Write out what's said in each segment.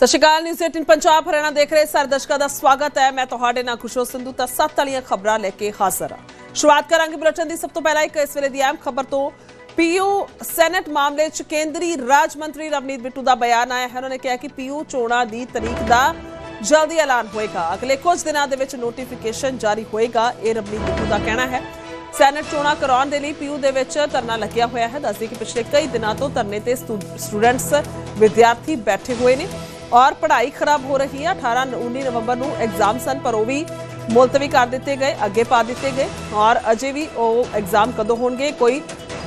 ਸਤਿ ਸ਼੍ਰੀ ਅਕਾਲ ਨਿਊਜ਼ 18 ਪੰਜਾਬ, ਹਰਿਆਣਾ ਦੇਖ ਰਹੇ ਸਾਰੇ ਦਰਸ਼ਕਾਂ ਦਾ ਸਵਾਗਤ ਹੈ। ਮੈਂ ਤੁਹਾਡੇ ਨਾਲ ਖੁਸ਼ੋ ਸੰਧੂ, ਤਾਂ ਸੱਤ ਵਾਲੀਆਂ ਖਬਰਾਂ ਲੈ ਕੇ ਹਾਜ਼ਰ ਹਾਂ। ਸ਼ੁਰੂਆਤ ਕਰਾਂਗੇ ਬੁਲੇਟਿਨ ਦੀ। ਸਭ ਤੋਂ ਪਹਿਲਾਂ ਇੱਕ ਇਸ ਵੇਲੇ ਦੀ ਅਹਿਮ ਖਬਰ ਤੋਂ, ਪੀਯੂ ਸੈਨੇਟ ਮਾਮਲੇ 'ਚ ਕੇਂਦਰੀ ਰਾਜ ਮੰਤਰੀ ਰਵਨੀਤ ਬਿੱਟੂ ਦਾ ਬਿਆਨ ਆਇਆ ਹੈ। ਉਹਨਾਂ ਨੇ ਕਿਹਾ ਕਿ ਪੀਯੂ ਚੋਣਾਂ ਦੀ ਤਰੀਕ ਦਾ ਜਲਦੀ ਐਲਾਨ ਹੋਏਗਾ। ਅਗਲੇ ਕੁਝ ਦਿਨਾਂ ਦੇ ਵਿੱਚ ਨੋਟੀਫਿਕੇਸ਼ਨ ਜਾਰੀ ਹੋਏਗਾ, ਇਹ ਰਵਨੀਤ ਬਿੱਟੂ ਦਾ ਕਹਿਣਾ ਹੈ। ਸੈਨੇਟ ਚੋਣਾਂ ਕਰਾਉਣ ਦੇ ਲਈ ਪੀਯੂ ਦੇ ਵਿੱਚ ਧਰਨਾ ਲੱਗਿਆ ਹੋਇਆ ਹੈ। ਦੱਸਦੀ ਕਿ ਪਿਛਲੇ ਕਈ ਦਿਨਾਂ ਤੋਂ ਧਰਨੇ ਤੇ ਸਟੂ- ਸਟੂਡੈਂਟਸ, ਵਿਦਿਆਰਥੀ ਬੈਠੇ ਹੋਏ ਨੇ। ਔਰ ਪੜ੍ਹਾਈ ਖਰਾਬ ਹੋ ਰਹੀ ਹੈ। 18 19 ਨਵੰਬਰ ਨੂੰ ਐਗਜ਼ਾਮ ਸਨ, ਪਰ ਉਹ ਵੀ ਮੁਲਤਵੀ ਕਰ ਦਿੱਤੇ ਗਏ, ਅੱਗੇ ਪਾ ਦਿੱਤੇ ਗਏ ਔਰ ਅਜੇ ਵੀ ਉਹ ਐਗਜ਼ਾਮ ਕਦੋਂ ਹੋਣਗੇ, ਕੋਈ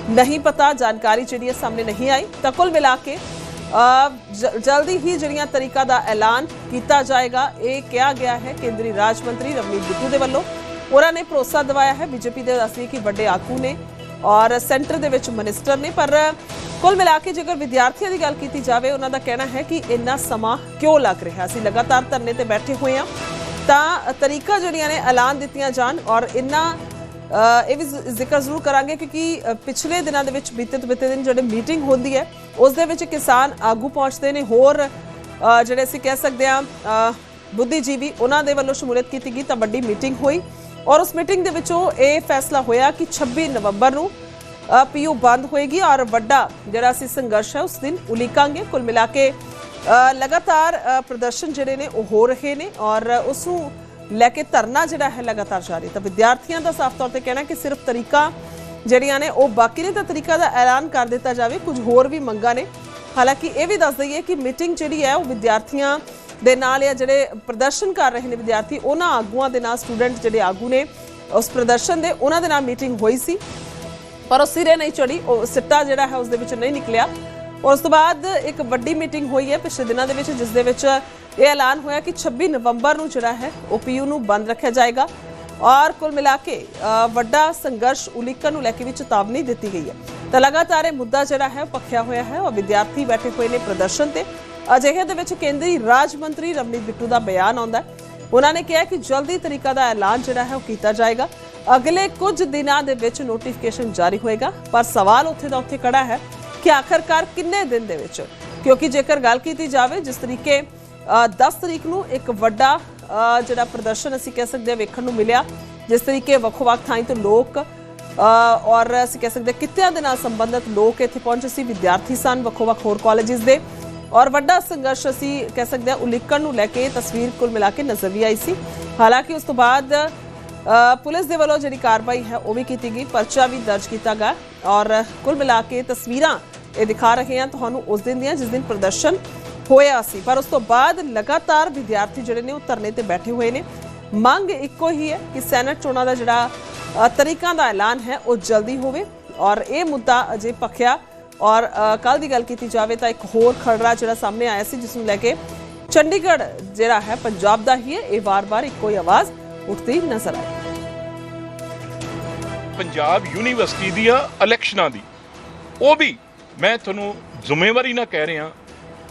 ਨਹੀਂ ਪਤਾ। ਜਾਣਕਾਰੀ ਜਿਹੜੀ ਹੈ ਸਾਹਮਣੇ ਨਹੀਂ ਆਈ। ਤਾਂ ਕੁੱਲ ਮਿਲਾ ਕੇ ਜਲਦੀ ਹੀ ਜਿਹੜੀਆਂ ਤਰੀਕਾ ਦਾ ਐਲਾਨ ਕੀਤਾ ਜਾਏਗਾ, ਇਹ ਕਿਹਾ ਗਿਆ ਹੈ ਕੇਂਦਰੀ ਰਾਜ ਮੰਤਰੀ ਰਵਨੀਤ ਬਿੱਟੂ ਦੇ ਵੱਲੋਂ। ਉਹਨਾਂ ਨੇ ਭਰੋਸਾ ਦਿਵਾਇਆ ਹੈ। ਬੀਜੇਪੀ ਦੇ ਦੱਸਦੀ ਕਿ ਵੱਡੇ ਆਗੂ ਨੇ ਔਰ ਸੈਂਟਰ ਦੇ ਵਿੱਚ ਮਿਨਿਸਟਰ ਨੇ। ਪਰ ਕੁੱਲ ਮਿਲਾ ਕੇ ਜੇਕਰ ਵਿਦਿਆਰਥੀਆਂ ਦੀ ਗੱਲ ਕੀਤੀ ਜਾਵੇ, ਉਹਨਾਂ ਦਾ ਕਹਿਣਾ ਹੈ ਕਿ ਇੰਨਾ ਸਮਾਂ ਕਿਉਂ ਲੱਗ ਰਿਹਾ ਸੀ? ਲਗਾਤਾਰ ਧਰਨੇ ਤੇ ਬੈਠੇ ਹੋਏ ਆ, ਤਾਂ ਤਰੀਕਾ ਜਿਹੜੀਆਂ ਨੇ ਐਲਾਨ ਦਿੱਤੀਆਂ ਜਾਣ ਔਰ ਇੰਨਾ ਇਹ ਵੀ ਜ਼ਿਕਰ ਜ਼ਰੂਰ ਕਰਾਂਗੇ ਕਿਉਂਕਿ ਪਿਛਲੇ ਦਿਨਾਂ ਦੇ ਵਿੱਚ ਬੀਤੇ ਤੋਂ ਬੀਤੇ ਦਿਨ ਜਿਹੜੇ ਮੀਟਿੰਗ ਹੁੰਦੀ ਹੈ, ਉਸ ਦੇ ਵਿੱਚ ਕਿਸਾਨ ਆਗੂ ਪਹੁੰਚਦੇ ਨੇ, ਹੋਰ ਜਿਹੜੇ ਅਸੀਂ ਕਹਿ ਸਕਦੇ ਹਾਂ ਬੁੱਧੀਜੀਵੀ, ਉਹਨਾਂ ਦੇ ਵੱਲੋਂ ਸ਼ਮੂਲੀਅਤ ਕੀਤੀ ਗਈ, ਤਾਂ ਵੱਡੀ ਮੀਟਿੰਗ ਹੋਈ ਔਰ ਉਸ ਮੀਟਿੰਗ ਦੇ ਵਿੱਚੋਂ ਇਹ ਫੈਸਲਾ ਹੋਇਆ ਕਿ 26 ਨਵੰਬਰ ਨੂੰ ਪੀਯੂ ਬੰਦ ਹੋਏਗੀ ਔਰ ਵੱਡਾ ਜਿਹੜਾ ਅਸੀਂ ਸੰਘਰਸ਼ ਹੈ, ਉਸ ਦਿਨ ਉਲੀਕਾਂਗੇ। ਕੁੱਲ ਮਿਲਾ ਕੇ ਲਗਾਤਾਰ ਪ੍ਰਦਰਸ਼ਨ ਜਿਹੜੇ ਨੇ, ਉਹ ਹੋ ਰਹੇ ਨੇ ਔਰ ਉਸ ਨੂੰ ਲੈ ਕੇ ਧਰਨਾ ਜਿਹੜਾ ਹੈ, ਲਗਾਤਾਰ ਜਾਰੀ। ਤਾਂ ਵਿਦਿਆਰਥੀਆਂ ਦਾ ਸਾਫ਼ ਤੌਰ ਤੇ ਕਹਿਣਾ ਕਿ ਸਿਰਫ ਤਰੀਕਾ ਜਿਹੜੀਆਂ ਨੇ, ਉਹ ਬਾਕੀ ਨੇ, ਤਾਂ ਤਰੀਕਾ ਦਾ ਐਲਾਨ ਕਰ ਦਿੱਤਾ ਜਾਵੇ। ਕੁਝ ਹੋਰ ਵੀ ਮੰਗਾਂ ਨੇ। ਹਾਲਾਂਕਿ ਇਹ ਵੀ ਦੱਸ ਦਈਏ ਕਿ ਮੀਟਿੰਗ ਜਿਹੜੀ ਹੈ, ਉਹ ਵਿਦਿਆਰਥੀਆਂ ਦੇ ਨਾਲ ਜਾਂ ਜਿਹੜੇ ਪ੍ਰਦਰਸ਼ਨ ਕਰ ਰਹੇ ਨੇ ਵਿਦਿਆਰਥੀ, ਉਹਨਾਂ ਆਗੂਆਂ ਦੇ ਨਾਲ, ਸਟੂਡੈਂਟ ਜਿਹੜੇ ਆਗੂ ਨੇ, ਉਸ ਪ੍ਰਦਰਸ਼ਨ ਦੇ, ਉਹਨਾਂ ਦੇ ਨਾਲ ਮੀਟਿੰਗ ਹੋਈ ਸੀ। ਪਰ ਉਹ ਸਿਰੇ ਨਹੀਂ ਚੜੀ, ਉਹ ਸਿੱਟਾ ਜਿਹੜਾ ਹੈ ਉਸ ਦੇ ਵਿੱਚ ਨਹੀਂ ਨਿਕਲਿਆ। ਔਰ ਉਸ ਤੋਂ ਬਾਅਦ ਇੱਕ ਵੱਡੀ ਮੀਟਿੰਗ ਹੋਈ ਹੈ ਪਿਛਲੇ ਦਿਨਾਂ ਦੇ ਵਿੱਚ, ਜਿਸ ਦੇ ਵਿੱਚ ਇਹ ਐਲਾਨ ਹੋਇਆ ਕਿ 26 ਨਵੰਬਰ ਨੂੰ ਜਿਹੜਾ ਹੈ ਓਪੀਯੂ ਨੂੰ ਬੰਦ ਰੱਖਿਆ ਜਾਏਗਾ ਔਰ ਕੁੱਲ ਮਿਲਾ ਕੇ ਵੱਡਾ ਸੰਘਰਸ਼ ਉਲੀਕਣ ਨੂੰ ਲੈ ਕੇ ਵੀ ਚੇਤਾਵਨੀ ਦਿੱਤੀ ਗਈ ਹੈ। ਤਾਂ ਲਗਾਤਾਰ ਇਹ ਮੁੱਦਾ ਜਿਹੜਾ ਹੈ ਉਹ ਪੱਖਿਆ ਹੋਇਆ ਹੈ ਔਰ ਵਿਦਿਆਰਥੀ ਬੈਠੇ ਹੋਏ ਨੇ ਪ੍ਰਦਰਸ਼ਨ ਤੇ। ਅਜਿਹੇ ਦੇ ਵਿੱਚ ਕੇਂਦਰੀ ਰਾਜ ਮੰਤਰੀ ਰਵਨੀਤ ਬਿੱਟੂ ਦਾ ਬਿਆਨ ਆਉਂਦਾ ਹੈ। ਉਹਨਾਂ ਨੇ ਕਿਹਾ ਕਿ ਜਲਦੀ ਤਰੀਕਾ ਦਾ ਐਲਾਨ ਜਿਹੜਾ ਹੈ ਉਹ ਕੀਤਾ ਜਾਏਗਾ। ਅਗਲੇ ਕੁਝ ਦਿਨਾਂ ਦੇ ਵਿੱਚ ਨੋਟੀਫਿਕੇਸ਼ਨ ਜਾਰੀ ਹੋਏਗਾ। ਪਰ ਸਵਾਲ ਉੱਥੇ ਦਾ ਉੱਥੇ ਖੜਾ ਹੈ ਕਿ ਆਖਰਕਾਰ ਕਿੰਨੇ ਦਿਨ ਦੇ ਵਿੱਚ? ਕਿਉਂਕਿ ਜੇਕਰ ਗੱਲ ਕੀਤੀ ਜਾਵੇ ਜਿਸ ਤਰੀਕੇ ਅ, 10 ਤਰੀਕ ਨੂੰ ਇੱਕ ਵੱਡਾ ਜਿਹੜਾ ਪ੍ਰਦਰਸ਼ਨ ਅਸੀਂ ਕਹਿ ਸਕਦੇ ਹਾਂ ਵੇਖਣ ਨੂੰ ਮਿਲਿਆ ਜਿਸ ਤਰੀਕੇ ਵੱਖ-ਵੱਖ ਥਾਈਂ ਤੋਂ ਲੋਕ ਔਰ ਅਸੀਂ ਕਹਿ ਸਕਦੇ ਕਿੱਤਿਆਂ ਦੇ ਨਾਲ ਸੰਬੰਧਿਤ ਲੋਕ ਇੱਥੇ ਪਹੁੰਚੇ ਸੀ ਵਿਦਿਆਰਥੀ ਸਨ ਵੱਖ-ਵੱਖ ਹੋਰ ਕਾਲਜਿਸ ਦੇ। ਔਰ ਵੱਡਾ ਸੰਘਰਸ਼ ਅਸੀਂ ਕਹਿ ਸਕਦੇ ਹਾਂ ਉਲੀਕਣ ਨੂੰ ਲੈ ਕੇ ਤਸਵੀਰ ਕੁੱਲ ਮਿਲਾ ਕੇ ਨਜ਼ਰ ਵੀ ਆਈ ਸੀ। ਹਾਲਾਂਕਿ ਉਸ ਤੋਂ ਬਾਅਦ ਪੁਲਿਸ ਦੇ ਵੱਲੋਂ ਜਿਹੜੀ ਕਾਰਵਾਈ ਹੈ, ਉਹ ਵੀ ਕੀਤੀ ਗਈ, ਪਰਚਾ ਵੀ ਦਰਜ ਕੀਤਾ ਗਿਆ ਔਰ ਕੁੱਲ ਮਿਲਾ ਕੇ ਤਸਵੀਰਾਂ ਇਹ ਦਿਖਾ ਰਹੇ ਹਾਂ ਤੁਹਾਨੂੰ ਉਸ ਦਿਨ ਦੀਆਂ ਜਿਸ ਦਿਨ ਪ੍ਰਦਰਸ਼ਨ ਹੋਇਆ ਸੀ। ਪਰ ਉਸ ਤੋਂ ਬਾਅਦ ਲਗਾਤਾਰ ਵਿਦਿਆਰਥੀ ਜਿਹੜੇ ਨੇ, ਉਹ ਧਰਨੇ ਤੇ ਬੈਠੇ ਹੋਏ ਨੇ। ਮੰਗ ਇੱਕੋ ਹੀ ਹੈ ਕਿ ਸੈਨੇਟ ਚੋਣਾਂ ਦਾ ਜਿਹੜਾ ਤਰੀਕਾਂ ਦਾ ਐਲਾਨ ਹੈ, ਉਹ ਜਲਦੀ ਹੋਵੇ ਔਰ ਇਹ ਮੁੱਦਾ ਅਜੇ ਪੱਖਿਆ ਔਰ ਕੱਲ ਦੀ ਗੱਲ ਕੀਤੀ ਜਾਵੇ ਤਾਂ ਇੱਕ ਹੋਰ ਖਰੜਾ ਜਿਹੜਾ ਸਾਹਮਣੇ ਆਇਆ ਸੀ, ਜਿਸ ਨੂੰ ਲੈ ਕੇ ਚੰਡੀਗੜ੍ਹ ਜਿਹੜਾ ਹੈ, ਪੰਜਾਬ ਦਾ ਹੀ ਹੈ, ਇਹ ਵਾਰ-ਵਾਰ ਇੱਕੋ ਹੀ ਆਵਾਜ਼ ਉੱਠਦੀ ਨਜ਼ਰ ਆਈ। ਪੰਜਾਬ ਯੂਨੀਵਰਸਿਟੀ ਦੀਆਂ ਇਲੈਕਸ਼ਨਾਂ ਦੀ। ਉਹ ਵੀ ਮੈਂ ਤੁਹਾਨੂੰ ਜ਼ਿੰਮੇਵਾਰੀ ਨਾਲ ਕਹਿ ਰਿਹਾ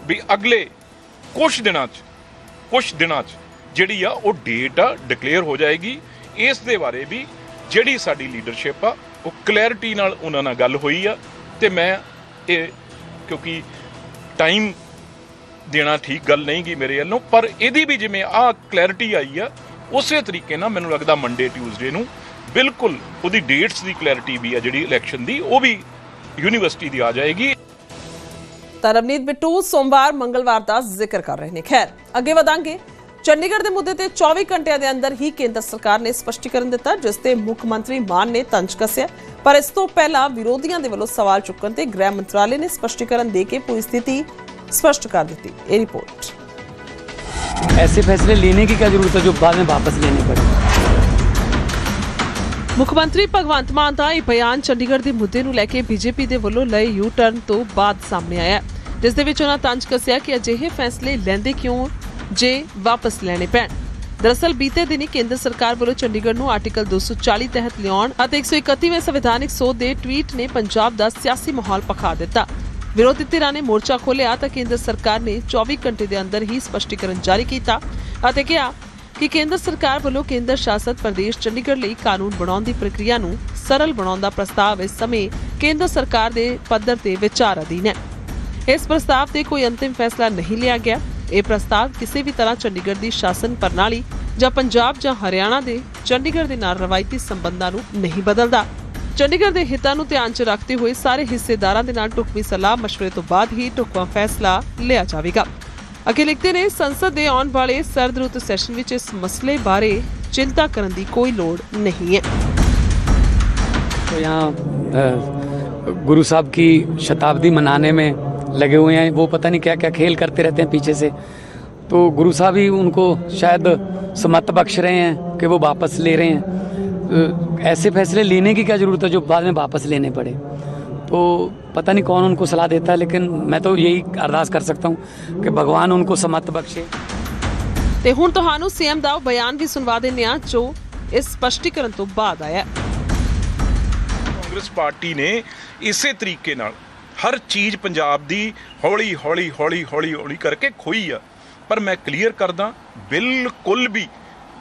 ਵੀ ਅਗਲੇ ਕੁਝ ਦਿਨਾਂ 'ਚ ਕੁਝ ਦਿਨਾਂ 'ਚ ਜਿਹੜੀ ਆ ਉਹ ਡੇਟ ਆ ਡਿਕਲੇਅਰ ਹੋ ਜਾਏਗੀ। ਇਸ ਦੇ ਬਾਰੇ ਵੀ ਜਿਹੜੀ ਸਾਡੀ ਲੀਡਰਸ਼ਿਪ ਆ, ਉਹ ਕਲੈਰਿਟੀ ਨਾਲ ਉਹਨਾਂ ਨਾਲ ਗੱਲ ਹੋਈ ਆ ਤੇ ਮੈਂ ਇਹ ਕਿਉਂਕਿ ਟਾਈਮ ਦੇਣਾ ਠੀਕ ਗੱਲ ਨਹੀਂ ਗੀ ਮੇਰੇ ਵੱਲੋਂ, ਪਰ ਇਹਦੀ ਵੀ ਜਿਵੇਂ ਆ ਕਲੈਰਿਟੀ ਆਈ ਆ, ਉਸੇ ਤਰੀਕੇ ਨਾਲ ਮੈਨੂੰ ਲੱਗਦਾ ਮੰਡੇ ਟਿਊਜ਼ਡੇ ਨੂੰ ਬਿਲਕੁਲ ਉਹਦੀ ਡੇਟਸ ਦੀ ਕਲੈਰਿਟੀ ਵੀ ਆ ਜਿਹੜੀ ਇਲੈਕਸ਼ਨ ਦੀ ਉਹ ਵੀ ਯੂਨੀਵਰਸਿਟੀ ਦੀ ਆ ਜਾਏਗੀ ਤਾਂ ਰਵਨੀਤ ਬਿੱਟੂ ਸੋਮਵਾਰ ਮੰਗਲਵਾਰ ਦਾ ਜ਼ਿਕਰ ਕਰ ਰਹੇ ਨੇ ਖੈਰ ਅੱਗੇ ਵਧਾਂਗੇ ਚੰਡੀਗੜ੍ਹ ਦੇ ਮੁੱਦੇ ਤੇ 24 ਘੰਟਿਆਂ ਦੇ ਅੰਦਰ ਹੀ ਕੇਂਦਰ ਸਰਕਾਰ ਨੇ ਸਪਸ਼ਟੀਕਰਨ ਦਿੱਤਾ ਜਿਸ ਤੇ ਮੁੱਖ ਮੰਤਰੀ ਮਾਨ ਨੇ ਤੰਜ ਕੱਸਿਆ ਪਰ ਇਸ ਤੋਂ ਪਹਿਲਾਂ ਵਿਰੋਧੀਆਂ ਦੇ ਵੱਲੋਂ ਸਵਾਲ ਚੁੱਕਣ ਤੇ ਗ੍ਰਹਿ ਮੰਤਰਾਲੇ ਨੇ ਸਪਸ਼ਟੀਕਰਨ ਦੇ ਕੇ ਪੂਰੀ ਸਥਿਤੀ ਸਪਸ਼ਟ ਕਰ ਦਿੱਤੀ ਇਹ ਰਿਪੋਰਟ ऐसे फैसले लेने की क्या जरूरत है जो बाद में वापस लेने पड़े ਮੁੱਖ ਮੰਤਰੀ ਭਗਵੰਤ ਮਾਨ ਦਾ ਇਹ ਬਿਆਨ ਚੰਡੀਗੜ੍ਹ ਦੇ ਮੁੱਦੇ ਨੂੰ ਲੈ ਕੇ ਬੀਜੇਪੀ ਦੇ ਵੱਲੋਂ ਲਏ ਯੂ ਟਰਨ ਤੋਂ ਬਾਅਦ ਸਾਹਮਣੇ ਆਇਆ ਜਿਸ ਦੇ ਵਿੱਚ ਉਹਨਾਂ ਤੰਜ ਕੱਸਿਆ ਕਿ ਅਜਿਹੇ ਫੈਸਲੇ ਲੈਂਦੇ ਕਿਉਂ ਜੇ ਵਾਪਸ ਲੈਣੇ ਪੈਣ। ਦਰਅਸਲ ਬੀਤੇ ਦਿਨੀ ਕੇਂਦਰ ਸਰਕਾਰ ਵੱਲੋਂ ਚੰਡੀਗੜ੍ਹ ਨੂੰ ਆਰਟੀਕਲ 240 ਤਹਿਤ ਲਿਆਉਣ ਅਤੇ 131ਵੇਂ ਸੰਵਿਧਾਨਿਕ ਸੋਧ ਦੇ ਟਵੀਟ ਨੇ ਪੰਜਾਬ ਦਾ ਸਿਆਸੀ ਮਾਹੌਲ ਪਖਾ ਦਿੱਤਾ। ਵਿਰੋਧੀ ਧਿਰਾਂ ਨੇ ਮੋਰਚਾ ਖੋਲ੍ਹਿਆ ਤਾਂ ਕੇਂਦਰ ਸਰਕਾਰ ਨੇ 24 ਘੰਟੇ ਦੇ ਅੰਦਰ ਹੀ ਸਪਸ਼ਟੀਕਰਨ ਜਾਰੀ ਕੀਤਾ ਅਤੇ ਕਿਹਾ ਕਿ ਕੇਂਦਰ ਸਰਕਾਰ ਵੱਲੋਂ ਕੇਂਦਰ ਸ਼ਾਸਤ ਪ੍ਰਦੇਸ਼ ਚੰਡੀਗੜ੍ਹ ਲਈ ਕਾਨੂੰਨ ਬਣਾਉਣ ਦੀ ਪ੍ਰਕਿਰਿਆ ਨੂੰ ਸਰਲ ਬਣਾਉਣ ਦਾ ਪ੍ਰਸਤਾਵ ਇਸ ਸਮੇਂ ਕੇਂਦਰ ਸਰਕਾਰ ਦੇ ਪੱਧਰ ਤੇ ਵਿਚਾਰ ਅਧੀਨ ਹੈ ਇਸ ਪ੍ਰਸਤਾਵ ਤੇ ਕੋਈ ਅੰਤਿਮ ਫੈਸਲਾ ਨਹੀਂ ਲਿਆ ਗਿਆ ਇਹ ਪ੍ਰਸਤਾਵ ਕਿਸੇ ਵੀ ਤਰ੍ਹਾਂ ਚੰਡੀਗੜ੍ਹ ਦੀ ਸ਼ਾਸਨ ਪ੍ਰਣਾਲੀ ਜਾਂ ਪੰਜਾਬ ਜਾਂ ਹਰਿਆਣਾ ਦੇ ਚੰਡੀਗੜ੍ਹ ਦੇ ਨਾਲ ਰਵਾਇਤੀ ਸੰਬੰਧਾਂ ਨੂੰ ਨਹੀਂ ਬਦਲਦਾ ਚੰਡੀਗੜ੍ਹ ਦੇ ਹਿੱਤਾਂ ਨੂੰ ਧਿਆਨ 'ਚ ਰੱਖਦੇ ਹੋਏ ਸਾਰੇ ਹਿੱਸੇਦਾਰਾਂ ਦੇ ਨਾਲ ਢੁਕਵੀਂ ਸਲਾਹ مشورے ਤੋਂ ਬਾਅਦ ਹੀ ਢੁਕਵਾਂ ਫੈਸਲਾ ਲਿਆ ਜਾਵੇਗਾ ਅੱਗੇ ਲਿਖਦੇ ਨੇ ਸੰਸਦ ਦੇ ਆਉਣ ਵਾਲੇ ਸਰਦ ਰੁੱਤ ਸੈਸ਼ਨ ਵਿੱਚ ਇਸ ਮਸਲੇ ਬਾਰੇ ਚਿੰਤਾ ਕਰਨ ਦੀ ਕੋਈ ਲੋੜ ਨਹੀਂ ਹੈ तो यहाँ अ, गुरु साहब की शताब्दी मनाने में लगे हुए हैं वो पता नहीं क्या क्या खेल करते रहते हैं पीछे से तो गुरु साहब ही उनको शायद समत बख्श रहे हैं कि वो वापस ले रहे हैं अ, ऐसे फैसले लेने की क्या ज़रूरत है जो बाद में वापस लेने पड़े तो पता नहीं कौन उनको सलाह देता है लेकिन मैं तो यही अरदास कर सकता हूँ कि भगवान उनको समत बख्शे ਤੇ ਹੁਣ ਤੁਹਾਨੂੰ ਸੀਐਮ ਦਾ ਉਹ ਬਿਆਨ ਵੀ ਸੁਣਵਾ ਦਿੰਦੇ ਹਾਂ ਜੋ ਇਸ ਸਪਸ਼ਟੀਕਰਨ ਤੋਂ ਬਾਅਦ ਆਇਆ ਹੈ। ਕਾਂਗਰਸ ਪਾਰਟੀ ਨੇ ਇਸੇ ਤਰੀਕੇ ਨਾਲ ਹਰ ਚੀਜ਼ ਪੰਜਾਬ ਦੀ ਹੌਲੀ ਹੌਲੀ ਹੌਲੀ ਹੌਲੀ ਹੌਲੀ ਕਰਕੇ ਖੋਈ ਆ ਪਰ ਮੈਂ ਕਲੀਅਰ ਕਰਦਾ ਬਿਲਕੁਲ ਵੀ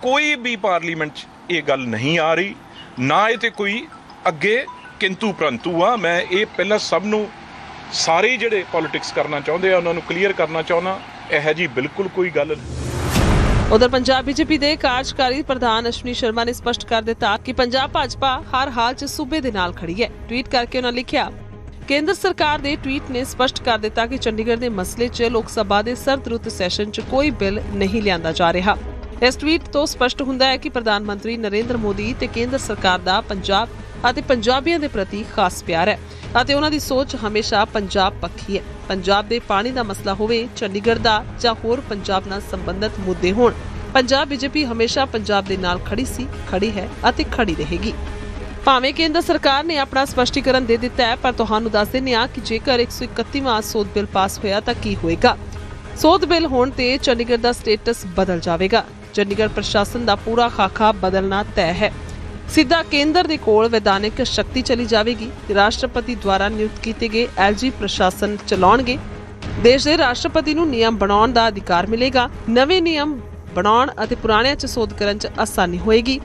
ਕੋਈ ਵੀ ਪਾਰਲੀਮੈਂਟ 'ਚ ਇਹ ਗੱਲ ਨਹੀਂ ਆ ਰਹੀ ਨਾ ਇਹ ਤੇ ਕੋਈ ਅੱਗੇ ਕਿੰਤੂ ਪ੍ਰੰਤੂ ਆ, ਮੈਂ ਇਹ ਪਹਿਲਾਂ ਸਭ ਨੂੰ ਸਾਰੇ ਜਿਹੜੇ ਪੋਲਿਟਿਕਸ ਕਰਨਾ ਚਾਹੁੰਦੇ ਆ, ਉਹਨਾਂ ਨੂੰ ਕਲੀਅਰ ਕਰਨਾ ਚਾਹੁੰਦਾ, ਇਹ ਜੀ ਬਿਲਕੁਲ ਕੋਈ ਗੱਲ ਨਹੀਂ। ਉਧਰ ਪੰਜਾਬ ਬੀਜੇਪੀ ਦੇ ਕਾਰਜਕਾਰੀ ਪ੍ਰਧਾਨ ਅਸ਼ਵਨੀ ਸ਼ਰਮਾ ਨੇ ਸਪਸ਼ਟ ਕਰ ਦਿੱਤਾ ਕਿ ਪੰਜਾਬ ਭਾਜਪਾ ਹਰ ਹਾਲ 'ਚ ਸੂਬੇ ਦੇ ਨਾਲ ਖੜੀ ਹੈ। ਟਵੀਟ ਕਰਕੇ ਉਹਨਾਂ ਲਿਖਿਆ, ਕੇਂਦਰ ਸਰਕਾਰ ਦੇ ਟਵੀਟ ਨੇ ਸਪਸ਼ਟ ਕਰ ਦਿੱਤਾ ਕਿ ਚੰਡੀਗੜ੍ਹ ਦੇ ਮਸਲੇ 'ਚ ਲੋਕ ਸਭਾ ਦੇ ਸਰਦ ਰੁੱਤ ਸੈਸ਼ਨ 'ਚ ਕੋਈ ਬਿੱਲ ਨਹੀਂ ਲਿਆਂਦਾ ਜਾ ਰਿਹਾ। ਇਸ ਟਵੀਟ ਤੋਂ ਸਪਸ਼ਟ ਹੁੰਦਾ ਹੈ ਕਿ ਪ੍ਰਧਾਨ ਮੰਤਰੀ ਨਰਿੰਦਰ ਮੋਦੀ ਤੇ ਕੇਂਦਰ ਸਰਕਾਰ ਦਾ ਪੰਜਾਬ ਅਤੇ ਪੰਜਾਬੀਆਂ ਦੇ ਪ੍ਰਤੀ ਖਾਸ ਪਿਆਰ ਹੈ। ਅਤੇ ਉਹਨਾਂ ਦੀ ਸੋਚ ਹਮੇਸ਼ਾ ਪੰਜਾਬ ਪੱਖੀ ਹੈ। ਪੰਜਾਬ ਦੇ ਪਾਣੀ ਦਾ ਮਸਲਾ ਹੋਵੇ, ਚੰਡੀਗੜ੍ਹ ਦਾ ਜਾਂ ਹੋਰ ਪੰਜਾਬ ਨਾਲ ਸੰਬੰਧਿਤ ਮੁੱਦੇ ਹੋਣ, ਪੰਜਾਬ ਬੀਜੇਪੀ ਹਮੇਸ਼ਾ ਪੰਜਾਬ ਦੇ ਨਾਲ ਖੜੀ ਸੀ, ਖੜੀ ਹੈ ਅਤੇ ਖੜੀ ਰਹੇਗੀ। ਭਾਵੇਂ ਕੇਂਦਰ ਸਰਕਾਰ ਨੇ ਆਪਣਾ ਸਪਸ਼ਟੀਕਰਨ ਦੇ ਦਿੱਤਾ ਹੈ, ਪਰ ਤੁਹਾਨੂੰ ਦੱਸ ਦਿੰਦੇ ਹਾਂ ਕਿ ਜੇਕਰ 131ਵਾਂ ਸੋਧ ਬਿੱਲ ਪਾਸ ਹੋਇਆ ਤਾਂ ਕੀ ਹੋਏਗਾ? ਸੋਧ ਬਿੱਲ ਹੋਣ ਤੇ ਚੰਡੀਗੜ੍ਹ ਦਾ ਸਟੇਟਸ ਬਦਲ ਜਾਵੇਗਾ। ਚੰਡੀਗੜ੍ਹ ਪ੍ਰਸ਼ਾਸਨ ਦਾ ਪੂਰਾ ਖਾਕਾ ਬਦਲਣਾ ਤੈਅ ਹੈ। ਸਿੱਧਾ ਕੇਂਦਰ ਦੇ ਕੋਲ ਵਿਧਾਨਿਕ ਸ਼ਕਤੀ ਚਲੀ ਜਾਵੇਗੀ। ਰਾਸ਼ਟਰਪਤੀ ਦੁਆਰਾ ਨਿਯੁਕਤ ਕੀਤੇ ਗਏ ਐਲਜੀ ਪ੍ਰਸ਼ਾਸਨ ਚਲਾਉਣਗੇ। ਦੇਸ਼ ਦੇ ਰਾਸ਼ਟਰਪਤੀ ਨੂੰ ਨਿਯਮ ਬਣਾਉਣ ਦਾ ਅਧਿਕਾਰ ਮਿਲੇਗਾ। ਨਵੇਂ ਨਿਯਮ ਬਣਾਉਣ ਅਤੇ ਪੁਰਾਣਿਆਂ 'ਚ ਸੋਧ ਕਰਨ 'ਚ ਆਸਾਨੀ ਹੋਏਗੀ।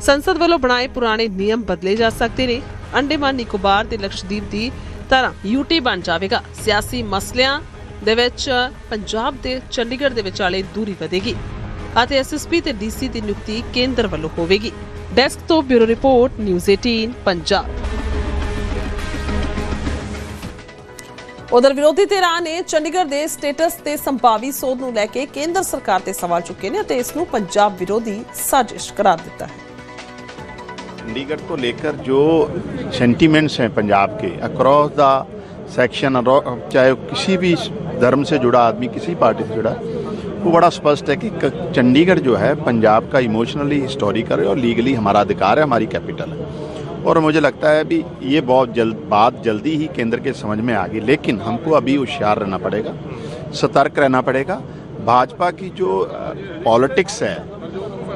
ਸੰਸਦ ਵੱਲੋਂ ਬਣਾਏ ਪੁਰਾਣੇ ਨਿਯਮ ਬਦਲੇ ਜਾ ਸਕਦੇ ਨੇ। ਅੰਡੇਮਾਨ ਨਿਕੋਬਾਰ ਤੇ ਲਕਸ਼ਦੀਪ ਦੀ ਤਰ੍ਹਾਂ ਯੂਟੀ ਬਣ ਜਾਵੇਗਾ। ਸਿਆਸੀ ਮਸਲਿਆਂ ਦੇ ਵਿੱਚ ਪੰਜਾਬ ਦੇ ਚੰਡੀਗੜ੍ਹ ਦੇ ਵਿਚਾਲੇ ਦੂਰੀ ਵਧੇਗੀ ਅਤੇ ਐਸਐਸਪੀ ਤੇ ਡੀਸੀ ਦੀ ਨਿਯੁਕਤੀ ਕੇਂਦਰ ਵੱਲੋਂ ਹੋਵੇਗੀ। ਡੈਸਕ ਤੋਂ ਬਿਊਰੋ ਰਿਪੋਰਟ ਨਿਊਜ਼ 18 ਪੰਜਾਬ ਉਧਰ ਵਿਰੋਧੀ ਧਿਰਾਂ ਨੇ ਚੰਡੀਗੜ੍ਹ ਦੇ ਸਟੇਟਸ ਤੇ ਸੰਭਾਵੀ ਸੋਧ ਨੂੰ ਲੈ ਕੇ ਕੇਂਦਰ ਸਰਕਾਰ ਤੇ ਸਵਾਲ ਚੁੱਕੇ ਨੇ ਅਤੇ ਇਸ ਨੂੰ ਪੰਜਾਬ ਵਿਰੋਧੀ ਸਾਜ਼ਿਸ਼ ਕਰਾਰ ਦਿੱਤਾ ਹੈ चंडीगढ़ को लेकर जो सेंटीमेंट्स हैं पंजाब के अक्रॉस द सेक्शन चाहे वो किसी भी धर्म से जुड़ा आदमी किसी पार्टी से जुड़ा वो बड़ा स्पष्ट है कि क- चंडीगढ़ जो है पंजाब का इमोशनली हिस्टोरिकल है और लीगली हमारा अधिकार है हमारी कैपिटल है और मुझे लगता है अभी ये बहुत जल्द बात जल्दी ही केंद्र के समझ में आ गई लेकिन हमको अभी होशियार रहना पड़ेगा सतर्क रहना पड़ेगा भाजपा की जो पॉलिटिक्स है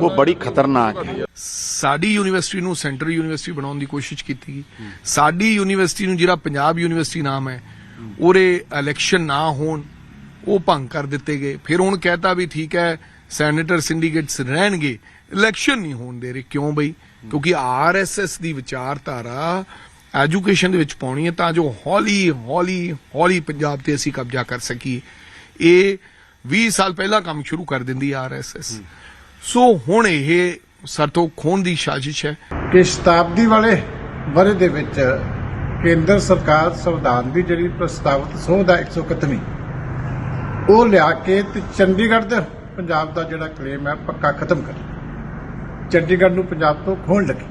वो बड़ी खतरनाक है ਸਾਡੀ ਯੂਨੀਵਰਸਿਟੀ ਨੂੰ ਸੈਂਟਰਲ ਯੂਨੀਵਰਸਿਟੀ ਬਣਾਉਣ ਦੀ ਕੋਸ਼ਿਸ਼ ਕੀਤੀ ਗਈ ਸਾਡੀ ਯੂਨੀਵਰਸਿਟੀ ਨੂੰ ਜਿਹੜਾ ਪੰਜਾਬ ਯੂਨੀਵਰਸਿਟੀ ਨਾਮ ਹੈ ਉਹਦੇ ਇਲੈਕਸ਼ਨ ਨਾ ਹੋਣ ਉਹ ਭੰਗ ਕਰ ਦਿੱਤੇ ਗਏ। ਫਿਰ ਹੁਣ ਕਹਤਾ ਵੀ ਠੀਕ ਹੈ ਸੈਨੇਟਰ ਸਿੰਡੀਕੇਟਸ ਰਹਿਣਗੇ। ਇਲੈਕਸ਼ਨ ਨਹੀਂ ਹੋਣ ਦੇ ਰਹੇ। ਕਿਉਂ ਬਈ? ਕਿਉਂਕਿ ਆਰਐਸਐਸ ਦੀ ਵਿਚਾਰਧਾਰਾ ਐਜੂਕੇਸ਼ਨ ਦੇ ਵਿੱਚ ਪਾਉਣੀ ਹੈ ਤਾਂ ਜੋ ਹੌਲੀ ਹੌਲੀ ਹੌਲੀ ਪੰਜਾਬ ਤੇ ਅਸੀਂ ਕਬਜ਼ਾ ਕਰ ਸਕੀਏ। ਇਹ 20 ਸਾਲ ਪਹਿਲਾਂ ਕੰਮ ਸ਼ੁਰੂ ਕਰ ਦਿੰਦੀ ਆਰਐਸਐਸ ਸੋ ਹੁਣ ਇਹ ਸਰਤੋਂ ਖੋਣ ਦੀ ਸਾਜ਼ਿਸ਼ ਹੈ। ਕਿ ਸ਼ਤਾਬਦੀ ਵਾਲੇ ਵਰੇ ਦੇ ਵਿੱਚ ਕੇਂਦਰ ਸਰਕਾਰ ਸੰਵਿਧਾਨ ਦੀ ਜਿਹੜੀ ਪ੍ਰਸਤਾਵਿਤ ਸੋਧ ਹੈ 131 ਉਹ ਲਿਆ ਕੇ ਤੇ ਚੰਡੀਗੜ੍ਹ ਤੇ ਪੰਜਾਬ ਦਾ ਜਿਹੜਾ ਕਲੇਮ ਹੈ, ਪੱਕਾ ਖਤਮ ਕਰ ਚੰਡੀਗੜ੍ਹ ਨੂੰ ਪੰਜਾਬ ਤੋਂ ਖੋਣ ਲੱਗੇ।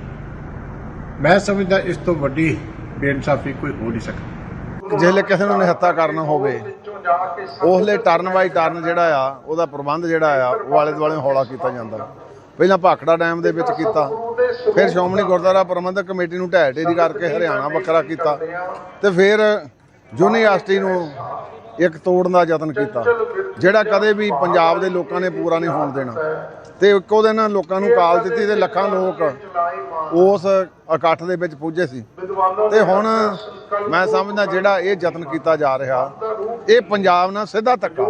ਮੈਂ ਸਮਝਦਾ ਇਸ ਤੋਂ ਵੱਡੀ ਬੇਇਨਸਾਫੀ ਕੋਈ ਹੋ ਨਹੀਂ ਸਕਦੀ। ਜਿਹਲੇ ਕਿਸੇ ਨੂੰ ਨਿਹੱਤਾ ਕਰਨਾ ਹੋਵੇ ਉਹਲੇ ਟਰਨ ਬਾਈ ਟਰਨ ਜਿਹੜਾ ਆ, ਉਹਦਾ ਪ੍ਰਬੰਧ ਜਿਹੜਾ ਆ, ਉਹ ਆਲੇ ਦੁਆਲੇ ਹੌਲਾ ਕੀਤਾ ਜਾਂਦਾ। ਪਹਿਲਾਂ ਭਾਖੜਾ ਡੈਮ ਦੇ ਵਿੱਚ ਕੀਤਾ, ਫਿਰ ਸ਼੍ਰੋਮਣੀ ਗੁਰਦੁਆਰਾ ਪ੍ਰਬੰਧਕ ਕਮੇਟੀ ਨੂੰ ਢਹਿ ਢੇਰੀ ਕਰਕੇ ਹਰਿਆਣਾ ਵੱਖਰਾ ਕੀਤਾ, ਤੇ ਫਿਰ ਯੂਨੀਵਰਸਿਟੀ ਨੂੰ ਇੱਕ ਤੋੜਨ ਦਾ ਯਤਨ ਕੀਤਾ। ਜਿਹੜਾ ਕਦੇ ਵੀ ਪੰਜਾਬ ਦੇ ਲੋਕਾਂ ਨੇ ਪੂਰਾ ਨਹੀਂ ਹੋਣ ਦੇਣਾ। ਤੇ ਇੱਕੋ ਦਿਨ ਲੋਕਾਂ ਨੂੰ ਕਾਲ ਦਿੱਤੀ ਤੇ ਲੱਖਾਂ ਲੋਕ ਉਸ ਇਕੱਠ ਦੇ ਵਿੱਚ ਪੁੱਜੇ ਸੀ। ਤੇ ਹੁਣ ਮੈਂ ਸਮਝਦਾ ਜਿਹੜਾ ਇਹ ਯਤਨ ਕੀਤਾ ਜਾ ਰਿਹਾ ਇਹ ਪੰਜਾਬ ਨਾਲ ਸਿੱਧਾ ਧੱਕਾ।